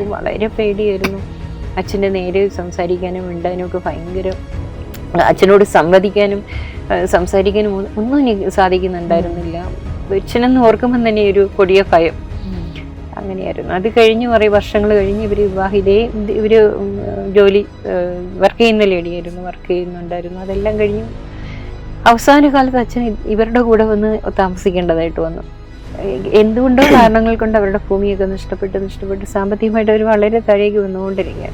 വളരെ പേടിയായിരുന്നു. അച്ഛന്റെ നേരെ സംസാരിക്കാനും മിണ്ടാനും ഒക്കെ ഭയങ്കര അച്ഛനോട് സംവദിക്കാനും സംസാരിക്കാനും ഒന്നും- എനിക്ക് സാധിക്കുന്നുണ്ടായിരുന്നില്ല. അച്ഛനെന്ന് ഓർക്കുമ്പോൾ തന്നെ ഒരു കൊടിയ ഭയം. അങ്ങനെയായിരുന്നു. അത് കഴിഞ്ഞ് കുറേ വർഷങ്ങൾ കഴിഞ്ഞ് ഇവർ വിവാഹിതയെ ഇവർ ജോലി വർക്ക് ചെയ്യുന്ന ലേഡിയായിരുന്നു വർക്ക് ചെയ്യുന്നുണ്ടായിരുന്നു. അതെല്ലാം കഴിഞ്ഞ് അവസാന കാലത്ത് അച്ഛൻ ഇവരുടെ കൂടെ വന്ന് താമസിക്കേണ്ടതായിട്ട് വന്നു. എന്തുകൊണ്ടോ കാരണങ്ങൾ കൊണ്ട് അവരുടെ ഭൂമിയൊക്കെ നഷ്ടപ്പെട്ട് നഷ്ടപ്പെട്ട് സാമ്പത്തികമായിട്ട് അവർ വളരെ താഴേക്ക് വന്നുകൊണ്ടിരിക്കുക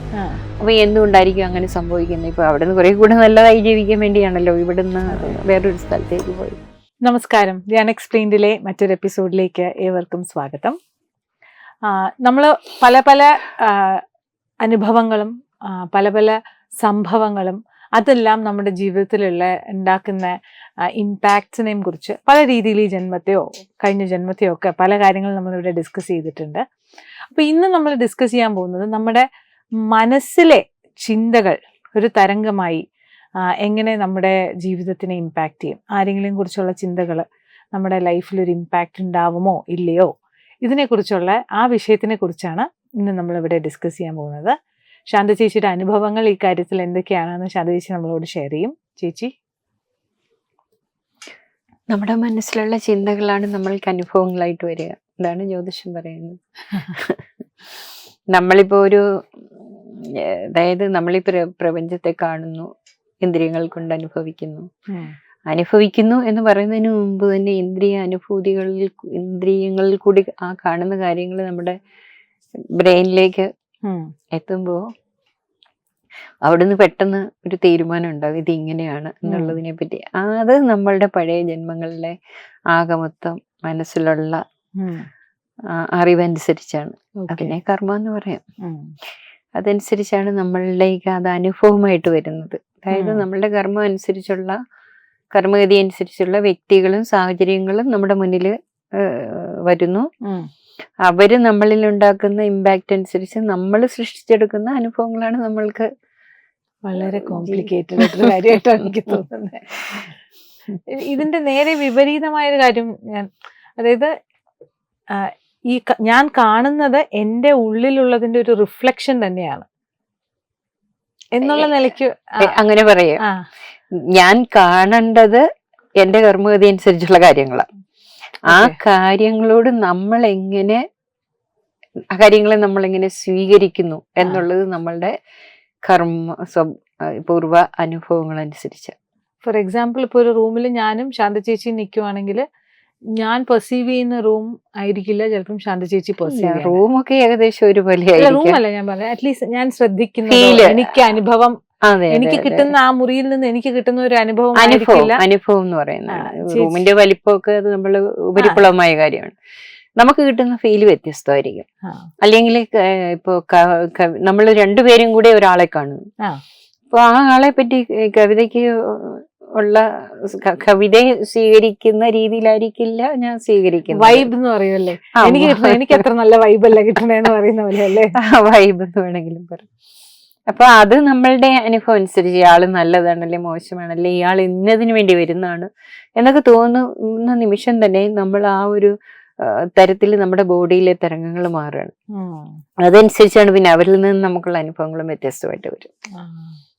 അപ്പോൾ എന്തുകൊണ്ടായിരിക്കും അങ്ങനെ സംഭവിക്കുന്നത്? ഇപ്പോൾ അവിടെ നിന്ന് കുറേ കൂടെ നല്ലതായി ജീവിക്കാൻ വേണ്ടിയാണല്ലോ ഇവിടുന്ന് വേറൊരു സ്ഥലത്തേക്ക് പോയി. നമസ്കാരം. ദി എക്സ്പ്ലെയിൻഡിലെ മറ്റൊരു എപ്പിസോഡിലേക്ക് ഏവർക്കും സ്വാഗതം. നമ്മൾ പല പല അനുഭവങ്ങളും പല പല സംഭവങ്ങളും അതെല്ലാം നമ്മുടെ ജീവിതത്തിലുള്ള ഉണ്ടാക്കുന്ന ഇമ്പാക്ട്സിനെയും കുറിച്ച് പല രീതിയിൽ ഈ ജന്മത്തെയോ കഴിഞ്ഞ ജന്മത്തെയോ ഒക്കെ പല കാര്യങ്ങളും നമ്മളിവിടെ ഡിസ്കസ് ചെയ്തിട്ടുണ്ട്. അപ്പോൾ ഇന്ന് നമ്മൾ ഡിസ്കസ് ചെയ്യാൻ പോകുന്നത് നമ്മുടെ മനസ്സിലെ ചിന്തകൾ ഒരു തരംഗമായി എങ്ങനെ നമ്മുടെ ജീവിതത്തിനെ ഇമ്പാക്റ്റ് ചെയ്യും? ആരെങ്കിലും കുറിച്ചുള്ള ചിന്തകൾ നമ്മുടെ ലൈഫിൽ ഒരു ഇമ്പാക്റ്റ് ഉണ്ടാവുമോ ഇല്ലയോ? ഇതിനെക്കുറിച്ചുള്ള ആ വിഷയത്തിനെ കുറിച്ചാണ് ഇന്ന് നമ്മളിവിടെ ഡിസ്കസ് ചെയ്യാൻ പോകുന്നത്. ശാന്ത ചേച്ചിയുടെ അനുഭവങ്ങൾ ഈ കാര്യത്തിൽ എന്തൊക്കെയാണെന്ന് ശാന്ത ചേച്ചി നമ്മളോട് ഷെയർ ചെയ്യും. ചേച്ചി? നമ്മുടെ മനസ്സിലുള്ള ചിന്തകളാണ് നമ്മൾക്ക് അനുഭവങ്ങളായിട്ട് വരിക. എന്താണ് ജ്യോതിഷം പറയുന്നത്. നമ്മളിപ്പോ ഒരു അതായത് നമ്മളീ പ്ര- പ്രപഞ്ചത്തെ കാണുന്നു ഇന്ദ്രിയങ്ങൾ കൊണ്ട് അനുഭവിക്കുന്നു. അനുഭവിക്കുന്നു എന്ന് പറയുന്നതിന് മുമ്പ് തന്നെ ഇന്ദ്രിയ അനുഭൂതികളിൽ ഇന്ദ്രിയങ്ങളിൽ കൂടി ആ കാണുന്ന കാര്യങ്ങൾ നമ്മുടെ ബ്രെയിനിലേക്ക്. എത്തുമ്പോൾ അവിടുന്ന് പെട്ടെന്ന് ഒരു തീരുമാനം ഉണ്ടാവും ഇത് ഇങ്ങനെയാണ് എന്നുള്ളതിനെ പറ്റി. അത് നമ്മളുടെ പഴയ ജന്മങ്ങളിലെ ആകമൊത്തം മനസ്സിലുള്ള അറിവനുസരിച്ചാണ്. അതിനെ കർമ്മ എന്ന് പറയാം. അതനുസരിച്ചാണ് നമ്മളിലേക്ക് അത് അനുഭവമായിട്ട് വരുന്നത്. അതായത്. നമ്മളുടെ കർമ്മം അനുസരിച്ചുള്ള കർമ്മഗതി അനുസരിച്ചുള്ള വ്യക്തികളും സാഹചര്യങ്ങളും നമ്മുടെ മുന്നിൽ വരുന്നു. ഉം. അവർ നമ്മളിൽ ഉണ്ടാക്കുന്ന ഇമ്പാക്റ്റ് അനുസരിച്ച് നമ്മൾ സൃഷ്ടിച്ചെടുക്കുന്ന അനുഭവങ്ങളാണ് നമ്മൾക്ക് വളരെ കോംപ്ലിക്കേറ്റഡ് ആയിട്ടുള്ള കാര്യമായിട്ടാണ് എനിക്ക് തോന്നുന്നത്. ഇതിന്റെ നേരെ വിപരീതമായ ഒരു കാര്യം ഞാൻ അതായത് ഈ ഞാൻ കാണുന്നത് എന്റെ ഉള്ളിലുള്ളതിന്റെ ഒരു റിഫ്ലക്ഷൻ തന്നെയാണ്. എന്നുള്ള നിലയ്ക്ക് അങ്ങനെ പറയാം. ഞാൻ കാണേണ്ടത് എന്റെ കർമ്മഗതി അനുസരിച്ചുള്ള കാര്യങ്ങളാണ്. ആ കാര്യങ്ങളോട് നമ്മൾ എങ്ങനെ ആ കാര്യങ്ങളെ നമ്മൾ എങ്ങനെ സ്വീകരിക്കുന്നു എന്നുള്ളത് നമ്മളുടെ കർമ്മ പൂർവ അനുഭവങ്ങൾ അനുസരിച്ച് ഫോർ എക്സാമ്പിൾ ഇപ്പോൾ ഒരു റൂമിൽ ഞാനും ശാന്ത ചേച്ചി നിൽക്കുവാണെങ്കിൽ ഞാൻ പെർസീവ് ചെയ്യുന്ന റൂം ആയിരിക്കില്ല ചിലപ്പം ശാന്ത ചേച്ചി പെർസീവ് റൂമൊക്കെ ഏകദേശം ഒരുപോലെ റൂം ആയിരിക്കും. അല്ല ഞാൻ പറയാം അറ്റ്ലീസ്റ്റ് ഞാൻ ശ്രദ്ധിക്കുന്നു എനിക്ക് അനുഭവം എനിക്ക്. കിട്ടുന്ന ആ മുറിയിൽ നിന്ന് എനിക്ക് കിട്ടുന്ന ഒരു അനുഭവം അനുഭവം അനുഭവം എന്ന് പറയുന്നത് റൂമിന്റെ വലിപ്പമൊക്കെ അത് നമ്മൾ ഉപരിപ്ലവമായ കാര്യമാണ്. നമുക്ക് കിട്ടുന്ന ഫീൽ വ്യത്യസ്തമായിരിക്കും. അല്ലെങ്കിൽ ഇപ്പോ നമ്മൾ രണ്ടുപേരും കൂടെ ഒരാളെ കാണുന്നു. അപ്പൊ ആ ആളെ പറ്റി കവിതയ്ക്ക് ഉള്ള കവിതയെ സ്വീകരിക്കുന്ന രീതിയിലായിരിക്കില്ല ഞാൻ സ്വീകരിക്കുന്നത്. വൈബ് എന്ന് പറയുമല്ലേ എനിക്ക് എത്ര എനിക്ക് എത്ര നല്ല വൈബ് അല്ല കിട്ടണേന്ന് പറയുന്ന പോലെ അല്ലേ വൈബ് എന്ന് വേണമെങ്കിലും പറയാം. അപ്പൊ അത് നമ്മളുടെ അനുഭവം അനുസരിച്ച് ഇയാൾ നല്ലതാണല്ലേ മോശമാണല്ലേ ഇയാൾ ഇന്നതിന് വേണ്ടി വരുന്നതാണ് എന്നൊക്കെ തോന്നുന്ന നിമിഷം തന്നെ നമ്മൾ ആ ഒരു തരത്തിൽ നമ്മുടെ ബോഡിയിലെ തരംഗങ്ങൾ മാറുകയാണ്. അതനുസരിച്ചാണ് പിന്നെ അവരിൽ നിന്ന് നമുക്കുള്ള അനുഭവങ്ങളും വ്യത്യസ്തമായിട്ട് വരും.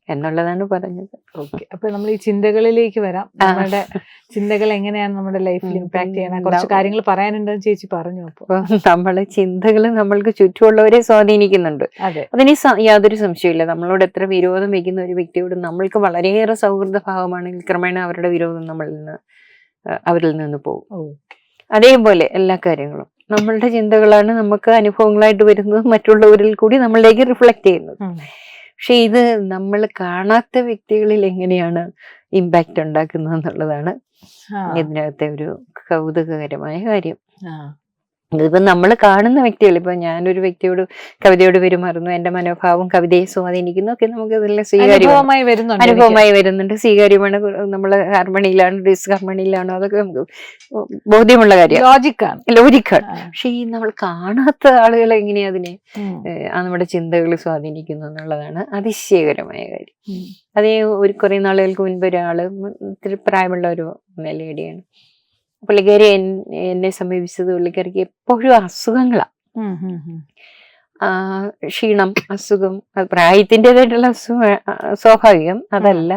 എന്നുള്ളതാണ് പറഞ്ഞത്. ഓക്കെ. അപ്പൊ നമ്മൾ ഈ ചിന്തകളിലേക്ക് വരാം. നമ്മുടെ ചിന്തകൾ എങ്ങനെയാണ് നമ്മുടെ ലൈഫിൽ ഇമ്പാക്ട് ചെയ്യണം കുറച്ച്. കാര്യങ്ങൾ പറയാനുണ്ടെന്ന് ചേച്ചി പറഞ്ഞു അപ്പൊ. അപ്പൊ നമ്മളെ ചിന്തകൾ നമ്മൾക്ക് ചുറ്റുമുള്ളവരെ സ്വാധീനിക്കുന്നുണ്ട്. അതെ. അതിന് യാതൊരു സംശയമില്ല നമ്മളോട് എത്ര വിരോധം വയ്ക്കുന്ന ഒരു വ്യക്തിയോട് നമ്മൾക്ക് വളരെയേറെ സൗഹൃദ ഭാവമാണെങ്കിൽ ക്രമേണ അവരുടെ വിരോധം നമ്മളിൽ നിന്ന് അവരിൽ നിന്ന് പോകും. അതേപോലെ എല്ലാ കാര്യങ്ങളും. നമ്മളുടെ ചിന്തകളാണ് നമുക്ക് അനുഭവങ്ങളായിട്ട് വരുന്നത്. മറ്റുള്ളവരിൽ കൂടി നമ്മളിലേക്ക് റിഫ്ലക്ട് ചെയ്യുന്നത്. പക്ഷെ ഇത് നമ്മൾ കാണാത്ത വ്യക്തികളിൽ എങ്ങനെയാണ് ഇമ്പാക്റ്റ് ഉണ്ടാക്കുന്നത് എന്നുള്ളതാണ് ഇതിനകത്തെ ഒരു കൗതുകകരമായ കാര്യം. ഇതിപ്പോ നമ്മൾ കാണുന്ന വ്യക്തികൾ ഇപ്പൊ ഞാനൊരു വ്യക്തിയോട് കവിതയോട് പെരുമാറുന്നു എന്റെ മനോഭാവം കവിതയെ സ്വാധീനിക്കുന്നു ഒക്കെ നമുക്ക് ഇതെല്ലാം സ്വീകാര്യമാണ്. അനുഭവമായി വരുന്നുണ്ട് അനുഭവമായി വരുന്നുണ്ട്. സ്വീകാര്യമാണ്. നമ്മൾ ഹാർമണിയിലാണ് ഡിസ്ഹാർമണിയിലാണോ അതൊക്കെ നമുക്ക് ബോധ്യമുള്ള കാര്യം. ലോജിക്കാണ്. ലോജിക്കാണ്. പക്ഷെ ഈ നമ്മൾ കാണാത്ത ആളുകൾ എങ്ങനെയാ അതിനെ ആ നമ്മുടെ ചിന്തകൾ സ്വാധീനിക്കുന്നു എന്നുള്ളതാണ് അതിശയകരമായ കാര്യം. അതേ ഒരു കുറെ നാളുകൾക്ക് മുൻപ് ഒരാൾ ഇത്തിരി പ്രായമുള്ള ഒരു ലേഡിയാണ്. പുള്ളിക്കാരി എന്നെ സമീപിച്ചത് പുള്ളിക്കാരിക്ക് എപ്പോഴും അസുഖങ്ങളാണ് ക്ഷീണം അസുഖം പ്രായത്തിന്റെതായിട്ടുള്ള അസുഖം സ്വാഭാവികം അതല്ല.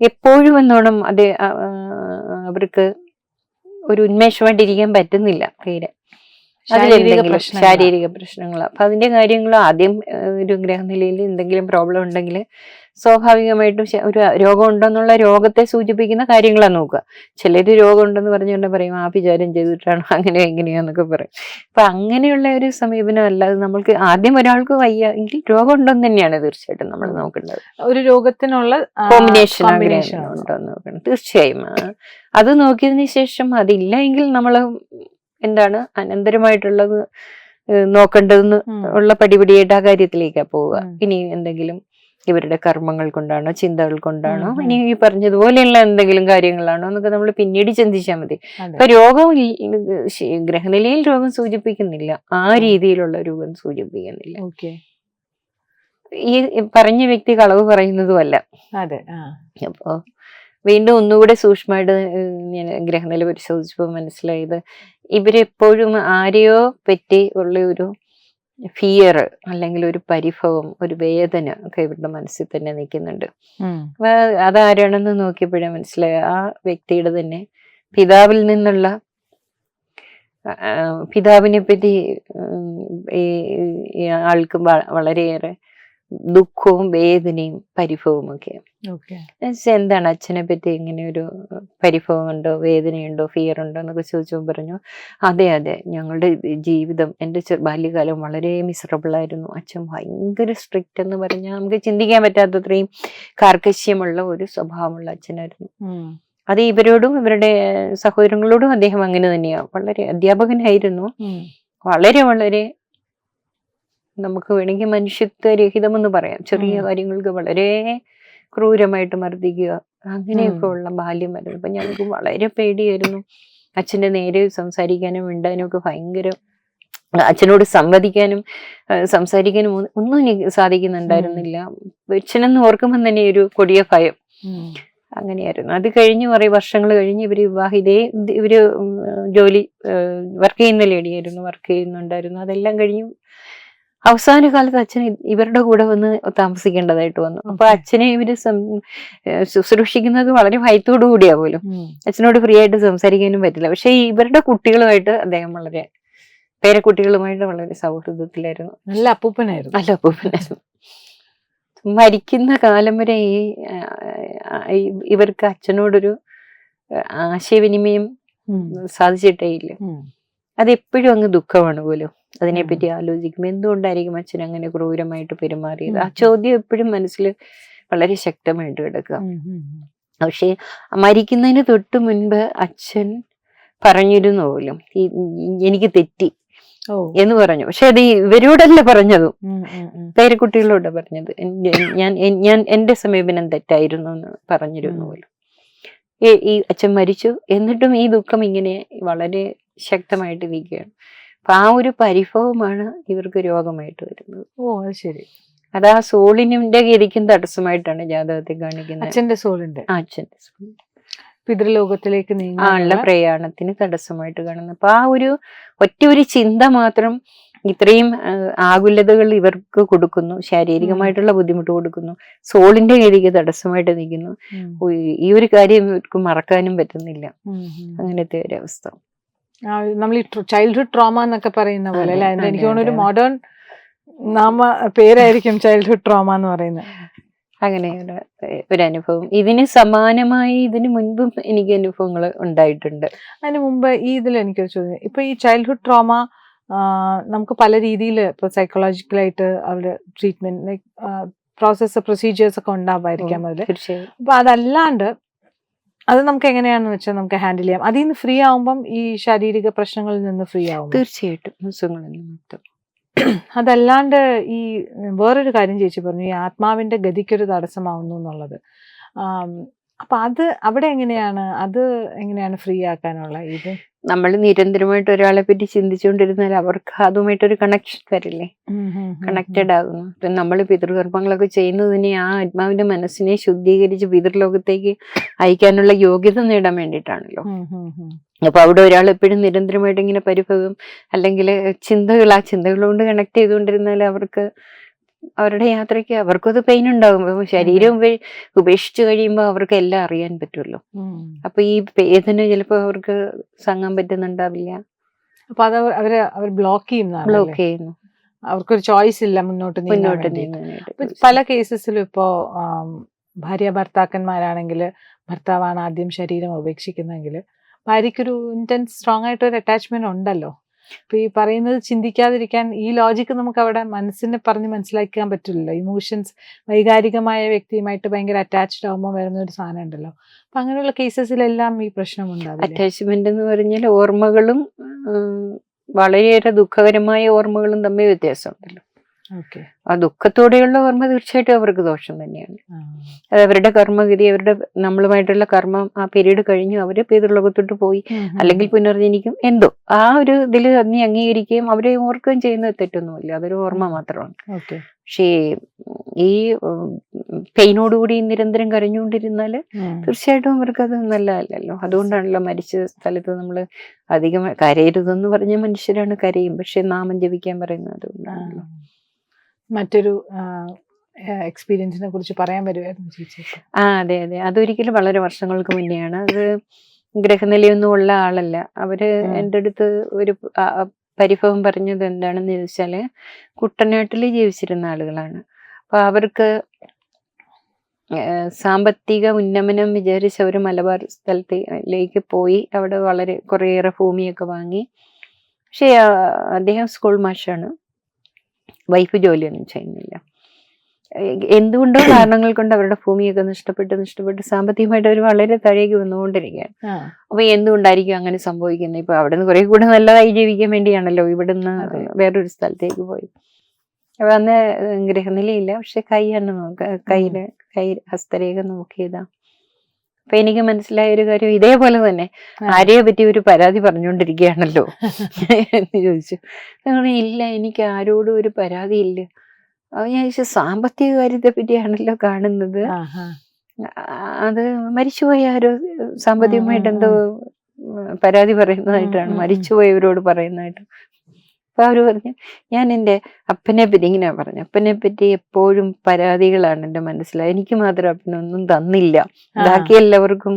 എപ്പോഴും എന്നോണം അത് അവർക്ക് ഒരു ഉന്മേഷമായിട്ടിരിക്കാൻ പറ്റുന്നില്ല തീരെ ശാരീരിക അതിലെന്തെങ്കിലും പ്രശ്നങ്ങളാ. ശാരീരിക പ്രശ്നങ്ങൾ അപ്പൊ അതിന്റെ കാര്യങ്ങൾ ആദ്യം ഒരു ഗ്രഹനിലയിൽ എന്തെങ്കിലും പ്രോബ്ലം ഉണ്ടെങ്കിൽ സ്വാഭാവികമായിട്ടും ഒരു രോഗം ഉണ്ടെന്നുള്ള രോഗത്തെ സൂചിപ്പിക്കുന്ന കാര്യങ്ങളാണ് നോക്കുക. ചിലര് രോഗം ഉണ്ടെന്ന് പറഞ്ഞുകൊണ്ട് പറയും ആ വിചാരം ചെയ്തിട്ടാണ് അങ്ങനെ എങ്ങനെയാന്നൊക്കെ പറയും. അപ്പൊ അങ്ങനെയുള്ള ഒരു സമീപനം അല്ലാതെ നമ്മൾക്ക് ആദ്യം ഒരാൾക്ക് വയ്യ എങ്കിൽ രോഗം ഉണ്ടെന്ന് തന്നെയാണ് തീർച്ചയായിട്ടും നമ്മൾ നോക്കേണ്ടത്. ഒരു രോഗത്തിനുള്ള കോമ്പിനേഷൻ ആണ്. ഉണ്ടോ എന്ന് നോക്കണം. തീർച്ചയായും അത് നോക്കിയതിന് ശേഷം അതില്ല എങ്കിൽ നമ്മൾ എന്താണ് അനന്തരമായിട്ടുള്ളത് നോക്കേണ്ടതെന്ന് ഉള്ള പടിപടിയായിട്ട് ആ കാര്യത്തിലേക്കാ പോവുക. ഇനി എന്തെങ്കിലും ഇവരുടെ കർമ്മങ്ങൾ കൊണ്ടാണോ ചിന്തകൾ കൊണ്ടാണോ. ഇനി ഈ പറഞ്ഞതുപോലെയുള്ള എന്തെങ്കിലും കാര്യങ്ങളാണോ എന്നൊക്കെ നമ്മൾ പിന്നീട് ചിന്തിച്ചാൽ മതി. അപ്പൊ രോഗം ഗ്രഹനിലയിൽ രോഗം സൂചിപ്പിക്കുന്നില്ല. ആ രീതിയിലുള്ള രോഗം സൂചിപ്പിക്കുന്നില്ല. ഈ പറഞ്ഞ വ്യക്തി കളവ് പറയുന്നതുമല്ല അതെ അപ്പൊ അപ്പോ വീണ്ടും ഒന്നുകൂടെ സൂക്ഷ്മമായിട്ട് ഞാൻ ഗ്രഹനില പരിശോധിച്ചപ്പോൾ മനസ്സിലായത് ഇവരെപ്പോഴും ആരെയോ പറ്റി ഉള്ള ഒരു ഫിയർ അല്ലെങ്കിൽ ഒരു പരിഭവം ഒരു വേദന ഒക്കെ ഇവരുടെ മനസ്സിൽ തന്നെ നിൽക്കുന്നുണ്ട്. അതാരാണെന്ന് നോക്കിയപ്പോഴേ മനസ്സിലായ ആ വ്യക്തിയുടെ തന്നെ പിതാവിൽ നിന്നുള്ള പിതാവിനെ പറ്റി ഈ ആൾക്ക് വളരെയേറെ ദുഃഖവും വേദനയും പരിഭവവും ഒക്കെ എന്താണ് അച്ഛനെ പറ്റി ഇങ്ങനെ ഒരു പരിഭവമുണ്ടോ വേദനയുണ്ടോ ഫിയർ ഉണ്ടോ എന്നൊക്കെ ചോദിച്ചപ്പോൾ പറഞ്ഞു അതെ അതെ ഞങ്ങളുടെ ജീവിതം എന്റെ ബാല്യകാലം വളരെ മിസറബിൾ ആയിരുന്നു. അച്ഛൻ ഭയങ്കര സ്ട്രിക്റ്റ് എന്ന് പറഞ്ഞാൽ നമുക്ക് ചിന്തിക്കാൻ പറ്റാത്തത്രയും കാർക്കശ്യമുള്ള ഒരു സ്വഭാവമുള്ള അച്ഛനായിരുന്നു. അത് ഇവരോടും ഇവരുടെ സഹോദരങ്ങളോടും അദ്ദേഹം അങ്ങനെ തന്നെയാണ് വളരെ അധ്യാപകനായിരുന്നു. വളരെ വളരെ നമുക്ക് വേണമെങ്കിൽ മനുഷ്യത്വരഹിതമെന്ന് പറയാം. ചെറിയ കാര്യങ്ങൾക്ക് വളരെ ക്രൂരമായിട്ട് മർദ്ദിക്കുക അങ്ങനെയൊക്കെ. ഉള്ള ബാല്യമായിരുന്നു അപ്പൊ ഞങ്ങൾക്ക് വളരെ പേടിയായിരുന്നു. അച്ഛന്റെ നേരെ സംസാരിക്കാനും മിണ്ടാനും ഒക്കെ ഭയങ്കര അച്ഛനോട് സംവദിക്കാനും സംസാരിക്കാനും ഒന്നും- എനിക്ക് സാധിക്കുന്നുണ്ടായിരുന്നില്ല. അച്ഛനെന്ന് ഓർക്കുമ്പോൾ തന്നെ ഒരു കൊടിയ ഭയം. അങ്ങനെയായിരുന്നു. അത് കഴിഞ്ഞ് കുറേ വർഷങ്ങൾ കഴിഞ്ഞ് ഇവർ വിവാഹിതേ ഇവർ ഉം, ജോലി വർക്ക് ചെയ്യുന്ന ലേഡിയായിരുന്നു വർക്ക് ചെയ്യുന്നുണ്ടായിരുന്നു. അതെല്ലാം കഴിഞ്ഞു അവസാന കാലത്ത് അച്ഛൻ ഇവരുടെ കൂടെ വന്ന് താമസിക്കേണ്ടതായിട്ട് വന്നു. അപ്പൊ. അച്ഛനെ ഇവർ ശുശ്രൂഷിക്കുന്നത് വളരെ ഭയത്തോടു കൂടിയാ പോലും. അച്ഛനോട് ഫ്രീ ആയിട്ട് സംസാരിക്കാനും പറ്റില്ല. പക്ഷെ ഇവരുടെ കുട്ടികളുമായിട്ട് അദ്ദേഹം വളരെ പേരക്കുട്ടികളുമായിട്ട് വളരെ സൗഹൃദത്തിലായിരുന്നു. നല്ല അപ്പൂപ്പനായിരുന്നു. നല്ല അപ്പൂപ്പനായിരുന്നു. മരിക്കുന്ന കാലം വരെ ഈ ഇവർക്ക് അച്ഛനോടൊരു ആശയവിനിമയം. സാധിച്ചിട്ടേ ഇല്ല. അതെപ്പോഴും അങ്ങ് ദുഃഖമാണ് പോലും. അതിനെപ്പറ്റി ആലോചിക്കും എന്തുകൊണ്ടായിരിക്കും അച്ഛൻ അങ്ങനെ ക്രൂരമായിട്ട് പെരുമാറിയത്? ആ ചോദ്യം എപ്പോഴും മനസ്സിൽ വളരെ ശക്തമായിട്ട് കിടക്കുക. പക്ഷേ മരിക്കുന്നതിന് തൊട്ട് മുൻപ് അച്ഛൻ പറഞ്ഞിരുന്നു പോലും. എനിക്ക് തെറ്റി എന്ന് പറഞ്ഞു. പക്ഷെ അത് ഇവരോടല്ല പറഞ്ഞതും. പേരക്കുട്ടികളോട് പറഞ്ഞത്. ഞാൻ ഞാൻ എന്റെ സമീപനം തെറ്റായിരുന്നു എന്ന് പറഞ്ഞിരുന്നു. പോലും. ഈ അച്ഛൻ മരിച്ചു. എന്നിട്ടും ഈ ദുഃഖം ഇങ്ങനെ വളരെ ശക്തമായിട്ട് നിൽക്കുകയാണ് അപ്പൊ ആ ഒരു പരിഭവമാണ് ഇവർക്ക് രോഗമായിട്ട് വരുന്നത്. ഓ അത് ശരി. അത് ആ സോളിനിന്റെ ഗതിക്കും തടസ്സമായിട്ടാണ് ജാതകത്തെ കാണിക്കുന്നത്. അച്ഛന്റെ സോളിന്റെ? അച്ഛന്റെ. പിതൃലോകത്തിലേക്ക് ആണല്ല നീങ്ങാനുള്ള പ്രയാണത്തിന് തടസ്സമായിട്ട് കാണുന്നത്. അപ്പൊ ആ ഒരു ഒറ്റ ഒരു ചിന്ത മാത്രം ഇത്രയും ആകുലതകൾ ഇവർക്ക് കൊടുക്കുന്നു. ശാരീരികമായിട്ടുള്ള ബുദ്ധിമുട്ട് കൊടുക്കുന്നു. സോളിന്റെ ഗതിക്ക് തടസ്സമായിട്ട് നിൽക്കുന്നു. ഈ- ഒരു കാര്യം ഇവർക്ക് മറക്കാനും പറ്റുന്നില്ല. അങ്ങനത്തെ ഒരു അവസ്ഥ. ആ, നമ്മൾ ഈ ചൈൽഡ്ഹുഡ് ട്രോമ എന്നൊക്കെ പറയുന്ന പോലെ അല്ലെ? അതിന്റെ എനിക്ക് തോന്നുന്നു ഒരു മോഡേൺ നാമ പേരായിരിക്കും ചൈൽഡ്ഹുഡ് ട്രോമ എന്ന് പറയുന്നത്. അങ്ങനെ ഒരു അനുഭവം. ഇതിന് സമാനമായി ഇതിന് മുൻപും എനിക്ക് അനുഭവങ്ങൾ ഉണ്ടായിട്ടുണ്ട്. അതിന് മുമ്പ് ഈ ഇതിൽ എനിക്കൊരു ചോദ്യം. ഇപ്പൊ ഈ ചൈൽഡ്ഹുഡ് ട്രോമ നമുക്ക് പല രീതിയിൽ ഇപ്പൊ സൈക്കോളജിക്കലായിട്ട് അവരുടെ ട്രീറ്റ്മെന്റ് ലൈക്ക് പ്രോസസ് പ്രൊസീജിയേഴ്സ് ഒക്കെ ഉണ്ടാവായിരിക്കാം അതിൽ അപ്പൊ അതല്ലാണ്ട് അത് നമുക്ക് എങ്ങനെയാണെന്ന് വെച്ചാൽ നമുക്ക് ഹാൻഡിൽ ചെയ്യാം. അതിൽ നിന്ന് ഫ്രീ ആവുമ്പം ഈ ശാരീരിക പ്രശ്നങ്ങളിൽ നിന്ന് ഫ്രീ ആവും തീർച്ചയായിട്ടും. അതല്ലാണ്ട് ഈ വേറൊരു കാര്യം ചേച്ചി പറഞ്ഞു ഈ ആത്മാവിന്റെ ഗതിക്കൊരു തടസ്സമാവുന്നു എന്നുള്ളത്. അപ്പൊ അത് അവിടെ എങ്ങനെയാണ്? അത് എങ്ങനെയാണ് ഫ്രീ ആക്കാനുള്ള ഇത്? നമ്മൾ നിരന്തരമായിട്ട് ഒരാളെ പറ്റി ചിന്തിച്ചുകൊണ്ടിരുന്നാൽ അവർക്ക് അതുമായിട്ടൊരു കണക്ഷൻ വരില്ലേ? കണക്റ്റഡ് ആകുന്നു. ഇപ്പൊ നമ്മൾ പിതൃകർമ്മങ്ങളൊക്കെ ചെയ്യുന്നതിനെ ആ ആത്മാവിന്റെ മനസ്സിനെ ശുദ്ധീകരിച്ച് പിതൃലോകത്തേക്ക് അയക്കാനുള്ള യോഗ്യത നേടാൻ വേണ്ടിയിട്ടാണല്ലോ. അപ്പൊ അവിടെ ഒരാൾ എപ്പോഴും നിരന്തരമായിട്ട് ഇങ്ങനെ പരിഭവം അല്ലെങ്കിൽ ചിന്തകൾ ആ ചിന്തകൾ കൊണ്ട് കണക്ട് ചെയ്തുകൊണ്ടിരുന്നാൽ അവർക്ക് അവരുടെ യാത്രയ്ക്ക് അവർക്കും അത് പെയിൻ ഉണ്ടാകും ശരീരം ഉപേക്ഷിച്ചു കഴിയുമ്പോൾ അവർക്ക് എല്ലാം അറിയാൻ പറ്റുമല്ലോ അപ്പൊ ഈ വേദന ചിലപ്പോൾ അവർക്ക് സംഘം പറ്റുന്നുണ്ടാവില്ല. അപ്പൊ അത് അവർ അവർ ബ്ലോക്ക് ചെയ്യുന്ന ബ്ലോക്ക് ചെയ്യുന്നു. അവർക്കൊരു ചോയ്സ് ഇല്ല മുന്നോട്ട് മുന്നോട്ട് പല കേസസിലും ഇപ്പോ ഭാര്യ ഭർത്താക്കന്മാരാണെങ്കിൽ ഭർത്താവാണ് ആദ്യം ശരീരം ഉപേക്ഷിക്കുന്നതെങ്കിൽ ഭാര്യയ്ക്കൊരു ഇന്റൻസ് സ്ട്രോങ് ആയിട്ട് ഒരു അറ്റാച്ച്മെന്റ് ഉണ്ടല്ലോ. അപ്പൊ ഈ പറയുന്നത് ചിന്തിക്കാതിരിക്കാൻ ഈ ലോജിക്ക് നമുക്ക് അവിടെ മനസ്സിനെ പറഞ്ഞ് മനസ്സിലാക്കാൻ പറ്റില്ലല്ലോ. ഇമോഷൻസ് വൈകാരികമായ വ്യക്തിയുമായിട്ട് ഭയങ്കര അറ്റാച്ച്ഡ് ആകുമ്പോൾ വരുന്ന ഒരു സാധനം ഉണ്ടല്ലോ അപ്പൊ അങ്ങനെയുള്ള കേസസിലെല്ലാം ഈ പ്രശ്നം ഉണ്ടാവില്ല? അറ്റാച്ച്മെന്റ് എന്ന് പറഞ്ഞാൽ ഓർമ്മകളും വളരെയേറെ ദുഃഖകരമായ ഓർമ്മകളും തമ്മിൽ വ്യത്യാസമുണ്ടല്ലോ. ആ ദുഃഖത്തോടെയുള്ള കർമ്മ തീർച്ചയായിട്ടും അവർക്ക് ദോഷം തന്നെയാണ്. അത് അവരുടെ കർമ്മഗതി അവരുടെ നമ്മളുമായിട്ടുള്ള കർമ്മം ആ പീരീഡ് കഴിഞ്ഞു അവർ പേതൃലോകത്തോട്ട് പോയി. അല്ലെങ്കിൽ പുനർജനിക്കും. എന്തോ. ആ ഒരു ഇതിൽ നീ അംഗീകരിക്കുകയും അവരെ ഓർക്കുകയും ചെയ്യുന്നത് തെറ്റൊന്നുമില്ല. അതൊരു ഓർമ്മ മാത്രമാണ്. പക്ഷേ ഈ പെയിനോടുകൂടി നിരന്തരം കരഞ്ഞുകൊണ്ടിരുന്നാൽ തീർച്ചയായിട്ടും അവർക്കത് നല്ലതല്ലല്ലോ. അതുകൊണ്ടാണല്ലോ മരിച്ച സ്ഥലത്ത് നമ്മൾ അധികം കരയരുതെന്ന് പറഞ്ഞ മനുഷ്യരാണ് കരയും. പക്ഷെ നാമം ജപിക്കാൻ പറയുന്നത് അതുകൊണ്ടാണല്ലോ. മറ്റൊരു എക്സ്പീരിയൻസിനെ കുറിച്ച് പറയാൻ വരുമായിരുന്നു ചേച്ചി ആ അതെ അതെ. അതൊരിക്കലും വളരെ വർഷങ്ങൾക്ക് മുന്നെയാണ്. അത് ഗ്രഹനിലയൊന്നും ഉള്ള ആളല്ല. അവർ. എന്റെ അടുത്ത് ഒരു പരിഭവം പറഞ്ഞത് എന്താണെന്ന് ചോദിച്ചാൽ കുട്ടനാട്ടിൽ ജീവിച്ചിരുന്ന ആളുകളാണ്. അപ്പൊ അവർക്ക് സാമ്പത്തിക ഉന്നമനം വിചാരിച്ച് അവർ മലബാർ സ്ഥലത്തിലേക്ക് പോയി. അവിടെ വളരെ കുറേയേറെ ഭൂമിയൊക്കെ വാങ്ങി. പക്ഷേ അദ്ദേഹം സ്കൂൾ മാഷാണ്. വൈഫ് ജോലിയൊന്നും ചെയ്യുന്നില്ല. എന്തുകൊണ്ടോ കാരണങ്ങൾ കൊണ്ട് അവരുടെ ഭൂമിയൊക്കെ നഷ്ടപ്പെട്ട് നഷ്ടപ്പെട്ട് സാമ്പത്തികമായിട്ട് അവർ വളരെ താഴേക്ക് വന്നുകൊണ്ടിരിക്കുകയാണ്. അപ്പൊ എന്തുകൊണ്ടായിരിക്കും അങ്ങനെ സംഭവിക്കുന്നത്? ഇപ്പൊ അവിടെ നിന്ന് കുറെ കൂടെ നല്ലതായി ജീവിക്കാൻ വേണ്ടിയാണല്ലോ ഇവിടുന്ന് നിന്ന് വേറൊരു സ്ഥലത്തേക്ക് പോയി അപ്പൊ അന്ന് ഗ്രഹനിലയില്ല പക്ഷെ കൈയാണ് നോക്ക കയ്യിൽ കൈ ഹസ്തരേഖ നോക്കിയതാ. അപ്പൊ എനിക്ക് മനസ്സിലായ ഒരു കാര്യം ഇതേപോലെ തന്നെ. ആരെയെ പറ്റി ഒരു പരാതി പറഞ്ഞുകൊണ്ടിരിക്കുകയാണല്ലോ. എന്ന് ചോദിച്ചു. ഇല്ല എനിക്ക് ആരോടും ഒരു പരാതി ഇല്ല. അപ്പൊ ഞാൻ ചോദിച്ചു സാമ്പത്തിക കാര്യത്തെ പറ്റിയാണല്ലോ കാണുന്നത്. അത് മരിച്ചുപോയ ആരോ സാമ്പത്തികമായിട്ട് എന്തോ പരാതി പറയുന്നതായിട്ടാണ്. മരിച്ചുപോയവരോട് പറയുന്നതായിട്ട്. അപ്പൊ അവർ പറഞ്ഞു ഞാൻ എന്റെ അപ്പനെ പറ്റി ഇങ്ങനെ പറഞ്ഞു അപ്പനെ പറ്റി എപ്പോഴും പരാതികളാണ് എന്റെ മനസ്സിൽ. എനിക്ക് മാത്രം അപ്പനൊന്നും തന്നില്ല. ബാക്കി എല്ലാവർക്കും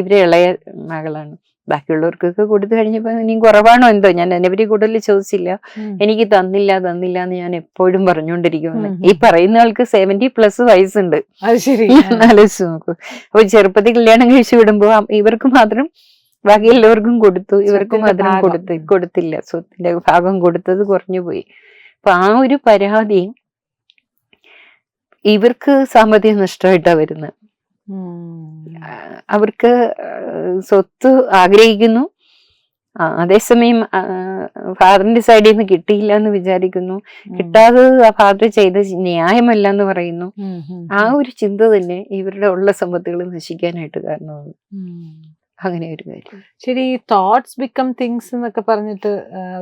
ഇവരെ ഇളയ മകളാണ്. ബാക്കിയുള്ളവർക്കൊക്കെ കൊടുത്തു കഴിഞ്ഞപ്പോൾ ഇനി കുറവാണോ എന്തോ? ഞാൻ അതിനെപ്പറ്റി കൂടുതൽ ചോദിച്ചില്ല എനിക്ക് തന്നില്ല തന്നില്ല എന്ന് ഞാൻ എപ്പോഴും പറഞ്ഞുകൊണ്ടിരിക്കുമെന്ന് ഈ പറയുന്ന ആൾക്ക് സെവന്റി പ്ലസ് വയസ്സുണ്ട്. ആലോചിച്ച് നോക്കൂ. അപ്പൊ ചെറുപ്പത്തിൽ കല്യാണം കഴിച്ചു വിടുമ്പോൾ ഇവർക്ക് മാത്രം ബാക്കി എല്ലാവർക്കും കൊടുത്തു ഇവർക്കും മധുരം. കൊടുത്ത് കൊടുത്തില്ല. സ്വത്തിന്റെ ഭാഗം കൊടുത്തത് കുറഞ്ഞു പോയി. അപ്പൊ ആ ഒരു പരാതി ഇവർക്ക് സാമ്പത്തിക നഷ്ടമായിട്ടാ വരുന്നത്. അവർക്ക് സ്വത്ത് ആഗ്രഹിക്കുന്നു. അതേസമയം ഫാദറിന്റെ സൈഡിൽ നിന്ന് കിട്ടിയില്ല എന്ന് വിചാരിക്കുന്നു. കിട്ടാതെ ആ ഫാദർ ചെയ്ത ന്യായമല്ല എന്ന് പറയുന്നു. ആ ഒരു ചിന്ത തന്നെ ഇവരുടെ ഉള്ള സമ്പത്തുകൾ നശിക്കാനായിട്ട് കാരണമാണ്. അങ്ങനെ ഒരു കാര്യം. ശരി ഈ തോട്ട്സ് ബിക്കം തിങ്സ് എന്നൊക്കെ പറഞ്ഞിട്ട്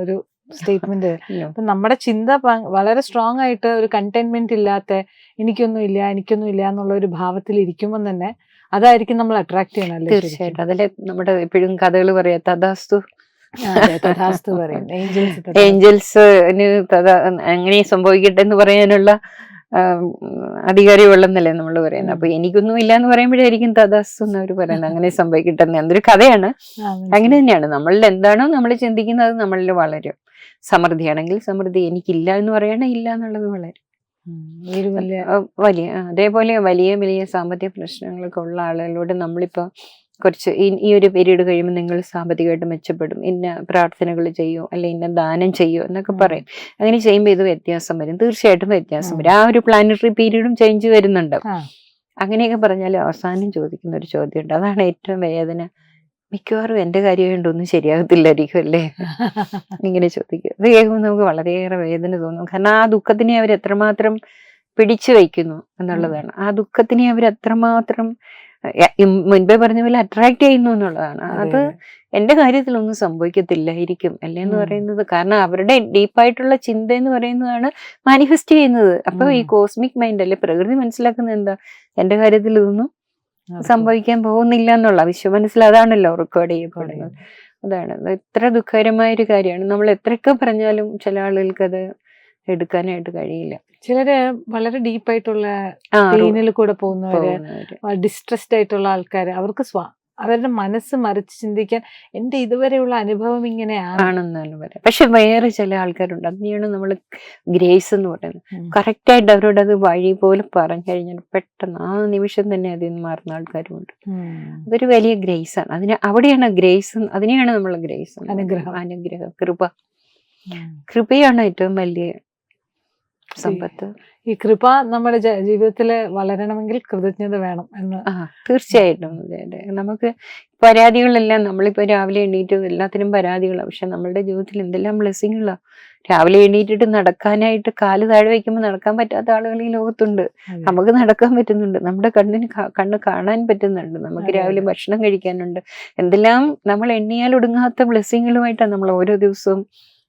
ഒരു സ്റ്റേറ്റ്മെന്റ് അപ്പൊ നമ്മുടെ ചിന്ത വളരെ സ്ട്രോങ് ആയിട്ട് ഒരു കണ്ടെയ്ൻമെന്റ് ഇല്ലാത്ത എനിക്കൊന്നും ഇല്ല എനിക്കൊന്നും ഇല്ല എന്നുള്ള ഒരു ഭാവത്തിൽ ഇരിക്കുമ്പോൾ തന്നെ അതായിരിക്കും നമ്മൾ അട്രാക്ട് ചെയ്യണല്ലേ തീർച്ചയായിട്ടും. അതിലെ നമ്മുടെ എപ്പോഴും കഥകൾ പറയാ തഥാസ്തു. ഏഞ്ചൽസ് അങ്ങനെ സംഭവിക്കട്ടെ എന്ന് പറയാനുള്ള ആം, നില നമ്മൾ പറയുന്നത്. അപ്പൊ എനിക്കൊന്നും ഇല്ല എന്ന് പറയുമ്പോഴായിരിക്കും തഥാസ്തു എന്ന് അവർ പറയുന്നത്. അങ്ങനെ സംഭവിക്കട്ടെ എന്തൊരു അതൊരു കഥയാണ് അങ്ങനെ തന്നെയാണ്. നമ്മളിൽ എന്താണോ നമ്മൾ ചിന്തിക്കുന്നത് നമ്മളിൽ വളരും. സമൃദ്ധിയാണെങ്കിൽ സമൃദ്ധി എനിക്കില്ല എന്ന് പറയണേ ഇല്ല എന്നുള്ളത് വളരും. വലിയ അതേപോലെ വലിയ വലിയ സാമ്പത്തിക പ്രശ്നങ്ങളൊക്കെ ഉള്ള ആളുകളോട് നമ്മളിപ്പോ കുറച്ച് ഈ- ഒരു പീരീഡ് കഴിയുമ്പോൾ നിങ്ങൾ സാമ്പത്തികമായിട്ട് മെച്ചപ്പെടും. ഇന്ന പ്രാർത്ഥനകൾ ചെയ്യൂ അല്ലെ ഇന്ന ദാനം ചെയ്യോ എന്നൊക്കെ പറയും. അങ്ങനെ ചെയ്യുമ്പോൾ ഇത് വ്യത്യാസം വരും. തീർച്ചയായിട്ടും വ്യത്യാസം. വരും. ആ ഒരു പ്ലാനറ്ററി പീരീഡും ചേഞ്ച് വരുന്നുണ്ട്. അങ്ങനെയൊക്കെ പറഞ്ഞാൽ അവസാനം ചോദിക്കുന്ന ഒരു ചോദ്യമുണ്ട്. അതാണ് ഏറ്റവും വേദന. മിക്കവാറും എന്റെ കാര്യമായിട്ട് ഒന്നും ശരിയാകത്തില്ലായിരിക്കും അല്ലേ? ഇങ്ങനെ ചോദിക്കും. അത് കേൾക്കുമ്പോൾ നമുക്ക് വളരെയേറെ വേദന തോന്നും. കാരണം ആ ദുഃഖത്തിനെ അവർ എത്രമാത്രം പിടിച്ചു വയ്ക്കുന്നു എന്നുള്ളതാണ്. ആ ദുഃഖത്തിനെ അവർ എത്രമാത്രം മുൻപേ പറഞ്ഞ പോലെ അട്രാക്ട് ചെയ്യുന്നു എന്നുള്ളതാണ്. അത്. എന്റെ കാര്യത്തിലൊന്നും സംഭവിക്കത്തില്ലായിരിക്കും അല്ലേ എന്ന് പറയുന്നത് കാരണം അവരുടെ ഡീപ്പായിട്ടുള്ള ചിന്ത എന്ന് പറയുന്നതാണ് മാനിഫെസ്റ്റ് ചെയ്യുന്നത്. അപ്പൊ ഈ കോസ്മിക് മൈൻഡ് അല്ലെ പ്രകൃതി മനസ്സിലാക്കുന്നത് എന്താ? എന്റെ കാര്യത്തിൽ ഇതൊന്നും സംഭവിക്കാൻ പോകുന്നില്ല എന്നുള്ള വിശ്വ മനസ്സിൽ അതാണല്ലോ റെക്കോർഡ് ചെയ്യപ്പെടുന്നത്. അതാണ്. അത് എത്ര ദുഃഖകരമായ ഒരു കാര്യമാണ്. നമ്മൾ എത്രയൊക്കെ പറഞ്ഞാലും ചില ആളുകൾക്ക് അത് എടുക്കാനായിട്ട് കഴിയില്ല. ചിലര് വളരെ ഡീപ്പായിട്ടുള്ള പെയിനിൽ കൂടെ പോകുന്നവര്. ഡിസ്ട്രസ്ഡ് ആയിട്ടുള്ള ആൾക്കാർ അവർക്ക് സ്വാ അവരുടെ മനസ്സ് മറിച്ച് ചിന്തിക്കാൻ എന്റെ ഇതുവരെയുള്ള അനുഭവം ഇങ്ങനെയാണ്. ആണെന്നാണ് പറയാം. പക്ഷെ വേറെ ചില ആൾക്കാരുണ്ട്. അതിനെയാണ് നമ്മൾ ഗ്രേസ് എന്ന് പറയുന്നത്. കറക്റ്റായിട്ട് അവരോട് അത് വഴി പോലെ പറഞ്ഞു കഴിഞ്ഞാൽ പെട്ടെന്ന് ആ നിമിഷം തന്നെ അതിൽ നിന്ന് മാറുന്ന ആൾക്കാരുമുണ്ട്. അതൊരു വലിയ ഗ്രേസ് ആണ്. അതിന് അവിടെയാണ് ഗ്രേസ് അതിനെയാണ് നമ്മൾ ഗ്രേസ് അനുഗ്രഹം. അനുഗ്രഹം കൃപ. കൃപയാണ് ഏറ്റവും വലിയ സമ്പത്ത്. ഈ കൃപ നമ്മുടെ ജീവിതത്തിൽ ജീവിതത്തിൽ വളരണമെങ്കിൽ കൃതജ്ഞത വേണം എന്ന്. തീർച്ചയായിട്ടും. അതെ അതെ. നമുക്ക് പരാതികളെല്ലാം നമ്മളിപ്പോ രാവിലെ എണീറ്റ് എല്ലാത്തിനും പരാതികളാണ് പക്ഷെ നമ്മളുടെ ജീവിതത്തിൽ എന്തെല്ലാം ബ്ലെസ്സിങ്ങളാ രാവിലെ എണീറ്റിട്ട് നടക്കാനായിട്ട് കാൽ താഴെ വയ്ക്കുമ്പോൾ നടക്കാൻ പറ്റാത്ത ആളുകൾ ഈ ലോകത്തുണ്ട്. നമുക്ക് നടക്കാൻ പറ്റുന്നുണ്ട്. നമ്മുടെ കണ്ണിന് കണ്ണ് കാണാൻ പറ്റുന്നുണ്ട്. നമുക്ക് രാവിലെ. ഭക്ഷണം കഴിക്കാനുണ്ട്. എന്തെല്ലാം നമ്മൾ എണ്ണിയാൽ ഒടുങ്ങാത്ത ബ്ലെസ്സിങ്ങുകളുമായിട്ടാണ് നമ്മൾ ഓരോ ദിവസവും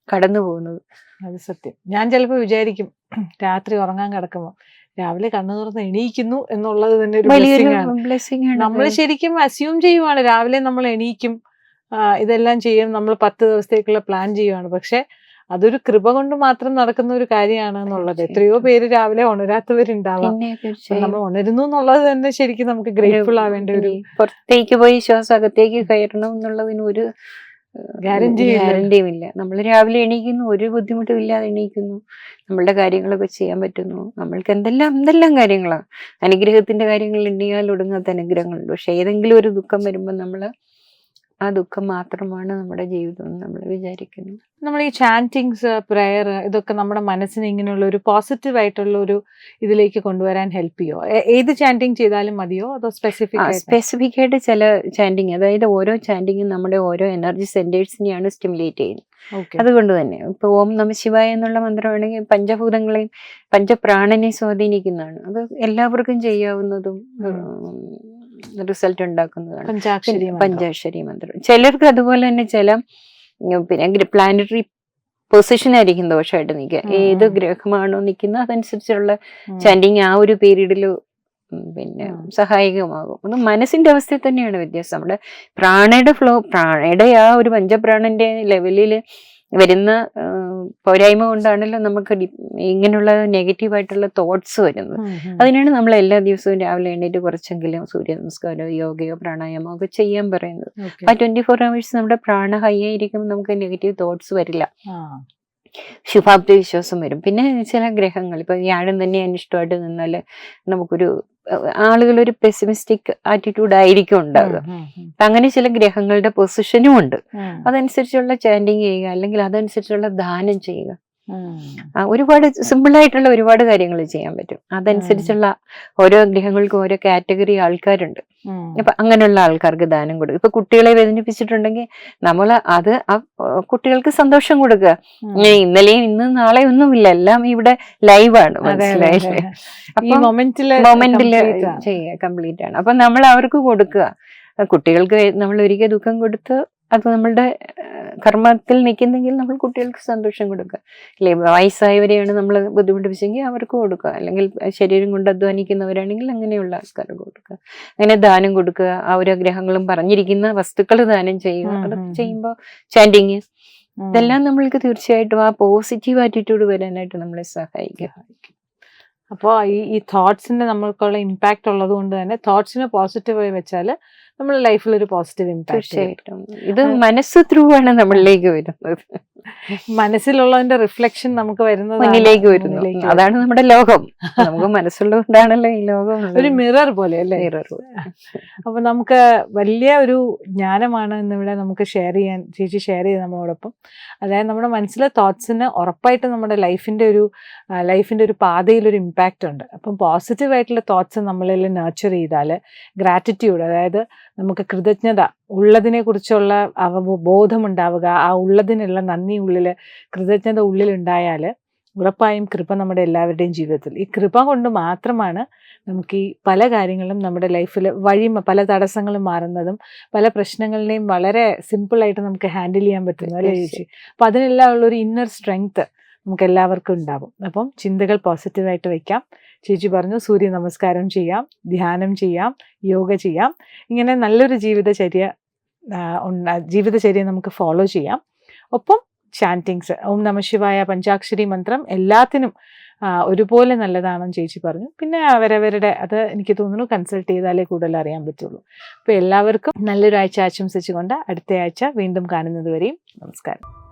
കടന്നു പോകുന്നത് അത് സത്യം. ഞാൻ ചിലപ്പോ വിചാരിക്കും രാത്രി ഉറങ്ങാൻ കിടക്കുമ്പോ രാവിലെ കണ്ണു തുറന്ന് എണീക്കുന്നു എന്നുള്ളത് തന്നെ ഒരു ബ്ലെസ്സിംഗ് ആണ്. നമ്മൾ ശരിക്കും അസ്യൂം ചെയ്യുവാണ് രാവിലെ നമ്മൾ എണീക്കും ഇതെല്ലാം ചെയ്യും നമ്മൾ പത്ത് ദിവസത്തേക്കുള്ള പ്ലാൻ ചെയ്യുവാണ്. പക്ഷെ അതൊരു കൃപ കൊണ്ട് മാത്രം നടക്കുന്ന ഒരു കാര്യമാണ് എന്നുള്ളത്. എത്രയോ പേര് രാവിലെ ഉണരാത്തവരുണ്ടാവാം. നമ്മൾ ഉണരുന്നു എന്നുള്ളത് തന്നെ ശരിക്കും നമുക്ക് ഗ്രേറ്റ്ഫുൾ ആവേണ്ട ഒരു പുറത്തേക്ക് പോയി ശ്വാസം അകത്തേക്ക് കയറണം എന്നുള്ളതിന് ഒരു. ഗ്യാരണ്ടിയും ഇല്ല. നമ്മൾ രാവിലെ എണീക്കുന്നു ഒരു ബുദ്ധിമുട്ടും ഇല്ലാതെ എണീക്കുന്നു. നമ്മളുടെ കാര്യങ്ങളൊക്കെ ചെയ്യാൻ പറ്റുന്നു. നമ്മൾക്ക് എന്തെല്ലാം എന്തെല്ലാം കാര്യങ്ങളാണ് അനുഗ്രഹത്തിന്റെ കാര്യങ്ങൾ എണ്ണിയാൽ ഒടുങ്ങാത്ത അനുഗ്രഹങ്ങളുണ്ട്. പക്ഷെ ഏതെങ്കിലും ഒരു ദുഃഖം വരുമ്പോൾ നമ്മൾ ആ ദുഃഖം മാത്രമാണ് നമ്മുടെ ജീവിതം നമ്മൾ വിചാരിക്കുന്നു. നമ്മൾ ഈ ചാന്റിങ്സ് പ്രെയർ ഇതൊക്കെ നമ്മുടെ മനസ്സിനെ ഇങ്ങനെയുള്ള ഒരു പോസിറ്റീവ് ആയിട്ടുള്ള ഒരു ഇതിലേക്ക് കൊണ്ടുവരാൻ ഹെൽപ്പ് ചെയ്യോ? ഏത് ചാന്റിങ് ചെയ്താലും മതിയോ? അതോ സ്പെസിഫിക് സ്പെസിഫിക് ആയിട്ട്? ചില ചാന്റിങ് അതായത് ഓരോ ചാന്റിങ്ങും നമ്മുടെ ഓരോ എനർജി സെന്റേഴ്സിനെയാണ് സ്റ്റിമുലേറ്റ് ചെയ്യുന്നത്. അതുകൊണ്ട് തന്നെ ഇപ്പൊ ഓം നമ ശിവായ എന്നുള്ള മന്ത്രമാണെങ്കിൽ പഞ്ചഭൂതങ്ങളെയും പഞ്ചപ്രാണനെ സ്വാധീനിക്കുന്നതാണ്. അത് എല്ലാവർക്കും ചെയ്യാവുന്നതും റിസൾട്ട് ഉണ്ടാക്കുന്നതാണ്. പഞ്ചാക്ഷരി മന്ത്രം. പഞ്ചാക്ഷരി മന്ത്രം. ചിലർക്ക് അതുപോലെ തന്നെ ചില പിന്നെ പ്ലാനറ്ററി പൊസിഷൻ ആയിരിക്കും ദോഷമായിട്ട് നിൽക്കുക. ഏത്. ഗ്രഹമാണോ നിൽക്കുന്നത് അതനുസരിച്ചുള്ള ചാൻഡിങ് ആ ഒരു പീരീഡിൽ പിന്നെ സഹായകമാകും. അത് മനസ്സിന്റെ അവസ്ഥയിൽ തന്നെയാണ് വ്യത്യാസം. നമ്മുടെ പ്രാണയുടെ ഫ്ലോ പ്രാണയുടെ ആ ഒരു പഞ്ചപ്രാണന്റെ ലെവലിൽ വരുന്ന പോരായ്മ കൊണ്ടാണല്ലോ നമുക്ക് ഇങ്ങനെയുള്ള നെഗറ്റീവ് ആയിട്ടുള്ള തോട്ട്സ് വരുന്നത്. അതിനാണ് നമ്മൾ എല്ലാ ദിവസവും രാവിലെ എണീറ്റ് കുറച്ചെങ്കിലും സൂര്യ നമസ്കാരമോ യോഗയോ പ്രാണായാമോ ഒക്കെ ചെയ്യാൻ പറയുന്നത്. ആ ട്വന്റി ഫോർ അവേഴ്സ് നമ്മുടെ പ്രാണ ഹൈ ആയിരിക്കുമ്പോൾ നമുക്ക് നെഗറ്റീവ് തോട്ട്സ് വരില്ല. ശുഭാപ്തി വിശ്വാസം വരും. പിന്നെ ചില ഗ്രഹങ്ങൾ ഇപ്പൊ വ്യാഴം തന്നെ അനിഷ്ടമായിട്ട് നിന്നാൽ നമുക്കൊരു ആളുകൾ ഒരു പെസിമിസ്റ്റിക് ആറ്റിറ്റ്യൂഡ് ആയിരിക്കും ഉണ്ടാകുക അങ്ങനെ ചില ഗ്രഹങ്ങളുടെ പൊസിഷനും ഉണ്ട്. അതനുസരിച്ചുള്ള ചാൻഡിങ് ചെയ്യുക അല്ലെങ്കിൽ അതനുസരിച്ചുള്ള ദാനം ചെയ്യുക. ഒരുപാട് സിമ്പിൾ ആയിട്ടുള്ള ഒരുപാട് കാര്യങ്ങൾ ചെയ്യാൻ പറ്റും. അതനുസരിച്ചുള്ള ഓരോ ഗ്രഹങ്ങൾക്കും ഓരോ കാറ്റഗറി ആൾക്കാരുണ്ട്. അപ്പൊ അങ്ങനെയുള്ള ആൾക്കാർക്ക് ദാനം കൊടുക്കുക ഇപ്പൊ കുട്ടികളെ വേദനിപ്പിച്ചിട്ടുണ്ടെങ്കിൽ നമ്മൾ അത് ആ കുട്ടികൾക്ക് സന്തോഷം കൊടുക്കുക. ഇന്നലെയും ഇന്നും നാളെ ഒന്നുമില്ല. എല്ലാം ഇവിടെ ലൈവാണ്. മനസ്സിലായില്ലേ? ഈ അപ്പൊ മൊമെന്റിൽ മൊമെന്റിൽ ചെയ്യുക കംപ്ലീറ്റ് ആണ്. അപ്പൊ നമ്മൾ അവർക്ക് കൊടുക്കുക. കുട്ടികൾക്ക് നമ്മൾ ഒരിക്കൽ ദുഃഖം കൊടുത്ത് അത് നമ്മളുടെ കർമ്മത്തിൽ നിൽക്കുന്നെങ്കിൽ നമ്മൾ കുട്ടികൾക്ക് സന്തോഷം കൊടുക്കുക. അല്ലെ? വയസ്സായവരെയാണ് നമ്മൾ ബുദ്ധിമുട്ടിപ്പിച്ചെങ്കിൽ അവർക്ക് കൊടുക്കുക. അല്ലെങ്കിൽ ശരീരം കൊണ്ട് അധ്വാനിക്കുന്നവരാണെങ്കിൽ അങ്ങനെയുള്ള ആൾക്കാർക്ക് കൊടുക്കുക. അങ്ങനെ ദാനം കൊടുക്കുക. ആ ഓരോ ഗ്രഹങ്ങളും പറഞ്ഞിരിക്കുന്ന വസ്തുക്കൾ ദാനം ചെയ്യുക. അതൊക്കെ. ചെയ്യുമ്പോൾ ചാൻഡിങ്. ഇതെല്ലാം നമ്മൾക്ക് തീർച്ചയായിട്ടും ആ പോസിറ്റീവ് ആറ്റിറ്റ്യൂഡ് വരാനായിട്ട് നമ്മളെ സഹായിക്കുക അപ്പോൾ ഈ ഈ തോട്ട്സിന്റെ നമ്മൾക്കുള്ള ഇമ്പാക്റ്റ് ഉള്ളത് കൊണ്ട് തന്നെ തോട്ട്സിനെ പോസിറ്റീവായി വെച്ചാൽ നമ്മുടെ ലൈഫിൽ ഒരു പോസിറ്റീവ് ഇമ്പാക്ട് ഇത് മനസ്സ് ത്രൂ ആണ് നമ്മളിലേക്ക് വരുന്നത്. മനസ്സിലുള്ളതിന്റെ റിഫ്ലക്ഷൻ നമുക്ക് വരുന്നത് മുന്നിലേക്ക് വരുന്നു. അതാണ് നമ്മുടെ ലോകം. നമുക്ക് മനസ്സുള്ളതുകൊണ്ടാണല്ലോ ഈ ലോകം ഒരു മിറർ പോലെ അല്ലേ? മിറർ അപ്പൊ നമുക്ക് വലിയ ഒരു ജ്ഞാനമാണ് ഇന്നിവിടെ നമുക്ക് ഷെയർ ചെയ്യാൻ ചേച്ചി ഷെയർ ചെയ്ത് നമ്മളോടൊപ്പം അതായത് നമ്മുടെ മനസ്സിലെ തോട്ട്സിന് ഉറപ്പായിട്ട് നമ്മുടെ ലൈഫിന്റെ ഒരു ലൈഫിന്റെ ഒരു പാതയിൽ ഒരു ഇമ്പാക്റ്റ് ഉണ്ട്. അപ്പം പോസിറ്റീവ് ആയിട്ടുള്ള തോട്ട്സ് നമ്മളിൽ നർച്ചർ ചെയ്താൽ ഗ്രാറ്റിറ്റ്യൂഡ് അതായത് നമുക്ക് കൃതജ്ഞത ഉള്ളതിനെ കുറിച്ചുള്ള അവബോധമുണ്ടാവുക ആ ഉള്ളതിനുള്ള നന്ദി ഉള്ളിൽ കൃതജ്ഞത ഉള്ളിൽ ഉണ്ടായാൽ ഉറപ്പായും കൃപ നമ്മുടെ എല്ലാവരുടെയും ജീവിതത്തിൽ. ഈ കൃപ കൊണ്ട് മാത്രമാണ് നമുക്ക് ഈ പല കാര്യങ്ങളും നമ്മുടെ ലൈഫിൽ വഴി പല തടസ്സങ്ങളും മാറുന്നതും പല പ്രശ്നങ്ങളിനെയും വളരെ സിമ്പിളായിട്ട് നമുക്ക് ഹാൻഡിൽ ചെയ്യാൻ പറ്റുന്നു അല്ലേ ചേച്ചി? അപ്പം അതിനെല്ലാം ഉള്ളൊരു ഇന്നർ സ്ട്രെങ്ത് നമുക്ക് എല്ലാവർക്കും ഉണ്ടാവും. അപ്പം ചിന്തകൾ പോസിറ്റീവായിട്ട് വയ്ക്കാം ചേച്ചി പറഞ്ഞു സൂര്യ നമസ്കാരം ചെയ്യാം ധ്യാനം ചെയ്യാം യോഗ ചെയ്യാം. ഇങ്ങനെ നല്ലൊരു ജീവിതചര്യ ജീവിതചര്യ നമുക്ക് ഫോളോ ചെയ്യാം. ഒപ്പം ചാന്റിങ്സ് ഓം നമ ശിവായ പഞ്ചാക്ഷരി മന്ത്രം എല്ലാത്തിനും ഒരുപോലെ നല്ലതാണെന്ന് ചേച്ചി പറഞ്ഞു. പിന്നെ അവരവരുടെ അത് എനിക്ക് തോന്നുന്നു കൺസൾട്ട് ചെയ്താലേ കൂടുതൽ അറിയാൻ പറ്റുള്ളൂ. അപ്പോൾ എല്ലാവർക്കും നല്ലൊരാഴ്ച ആശംസിച്ചുകൊണ്ട് അടുത്ത ആഴ്ച വീണ്ടും കാണുന്നത് വരെയും നമസ്കാരം.